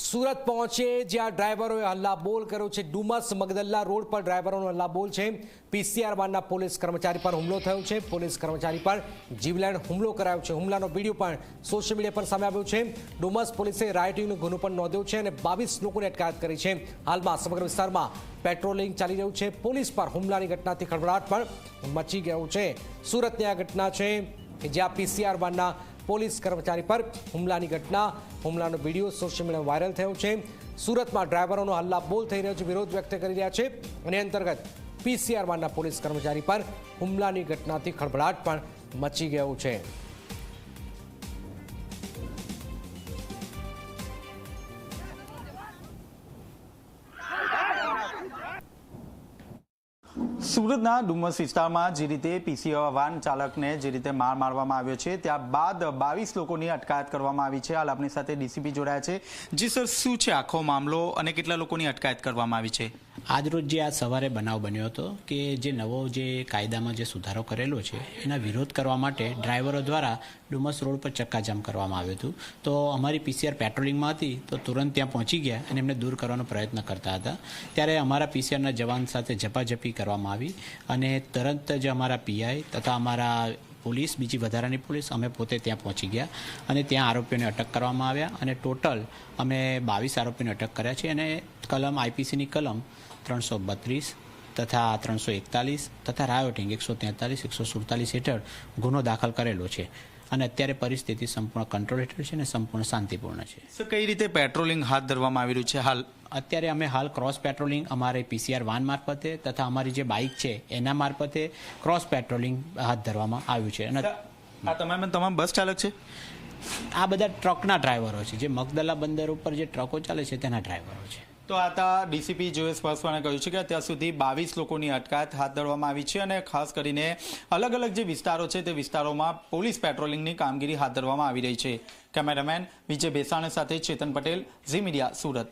સુરત પહોંચે જ્યાં ડ્રાઈવરોએ હલ્લાબોલ કર્યો છે. ડુમસ મગદલ્લા રોડ પર ડ્રાઈવરોનો હલ્લાબોલ છે. પીસીઆર વાનના પોલીસ કર્મચારી પર હુમલો થયો છે. પોલીસ કર્મચારી પર જીવલેણ હુમલો કરાયો છે. હુમલાનો વીડિયો પણ સોશિયલ મીડિયા પર સામે આવ્યો છે. ડુમસ પોલીસે રાયટિંગનો ગુનો પણ નોંધ્યો છે અને બાવીસ લોકોને અટકાયત કરી છે. હાલમાં સમગ્ર વિસ્તારમાં પેટ્રોલિંગ ચાલી રહ્યું છે. પોલીસ પર હુમલાની ઘટનાથી ખળભળાટ પણ મચી ગયો છે. સુરતની આ ઘટના છે જ્યાં પીસીઆર વાનના પોલીસ કર્મચારી પર હુમલાની ઘટના, હુમલાનો વીડિયો સોશિયલ મીડિયામાં વાયરલ થયો છે. સુરતમાં ડ્રાઈવરોનો હલ્લા બોલ થઈ રહ્યો છે, વિરોધ વ્યક્ત કરી રહ્યા છે. અને અંતર્ગત પીસીઆર વાનના પોલીસ કર્મચારી પર હુમલાની ઘટનાથી ખળભળાટ પણ મચી ગયો છે. સુરતના ડુમસ વિસ્તારમાં જે રીતે પીસી વાન ચાલકને જે રીતે માર મારવામાં આવ્યો છે, ત્યારબાદ બાવીસ લોકોની અટકાયત કરવામાં આવી છે. હાલ આપણી સાથે ડીસીપી જોડાયા છે. જી સર, શું છે આખો મામલો અને કેટલા લોકોની અટકાયત કરવામાં આવી છે? આજરોજ જે આ સવારે બનાવ બન્યો હતો કે જે નવો જે કાયદામાં જે સુધારો કરેલો છે, એના વિરોધ કરવા માટે ડ્રાઈવરો દ્વારા ડુમસ રોડ પર ચક્કાજામ કરવામાં આવ્યું હતું. તો અમારી પીસીઆર પેટ્રોલિંગમાં હતી, તો તુરંત ત્યાં પહોંચી ગયા અને એમને દૂર કરવાનો પ્રયત્ન કરતા હતા. ત્યારે અમારા પીસીઆરના જવાન સાથે ઝપાઝપી કરવામાં આવી અને તરત જ અમારા પીઆઈ તથા અમારા પોલીસ, બીજી વધારાની પોલીસ અમે પોતે ત્યાં પહોંચી ગયા અને ત્યાં આરોપીઓને અટક કરવામાં આવ્યા અને ટોટલ અમે બાવીસ આરોપીઓને અટક કર્યા છે અને કલમ આઈપીસીની કલમ ત્રણસો બત્રીસ તથા ત્રણસો એકતાલીસ તથા રાયોટિંગ એકસો તેતાલીસ, એકસો સુડતાલીસ હેઠળ ગુનો દાખલ કરેલો છે. અને અત્યારે પરિસ્થિતિ સંપૂર્ણ કંટ્રોલ હેઠળ છે અને સંપૂર્ણ શાંતિપૂર્ણ છે. સર કઈ રીતે પેટ્રોલિંગ હાથ ધરવામાં આવી રહ્યું છે? હાલ અત્યારે અમે હાલ ક્રોસ પેટ્રોલિંગ અમારે પીસીઆર વાન મારફતે તથા અમારી જે બાઇક છે એના મારફતે ક્રોસ પેટ્રોલિંગ હાથ ધરવામાં આવ્યું છે. અને આ તમામ તમામ બસ ચાલક છે? આ બધા ટ્રકના ડ્રાઈવરો છે. જે મગદલા બંદર ઉપર જે ટ્રકો ચાલે છે તેના ડ્રાઈવરો છે. તો આ તા ડીસીપી જોએસ પાસવાને કહ્યું છે કે અત્યાર સુધી બાવીસ લોકોની અટકાયત હાથ ધરવામાં આવી છે અને ખાસ કરીને અલગ અલગ જે વિસ્તારો છે તે વિસ્તારોમાં પોલીસ પેટ્રોલિંગની કામગીરી હાથ ધરવામાં આવી રહી છે. કેમેરામેન વિજય ભેસાણ સાથે ચેતન પટેલ, ઝી મીડિયા સુરત.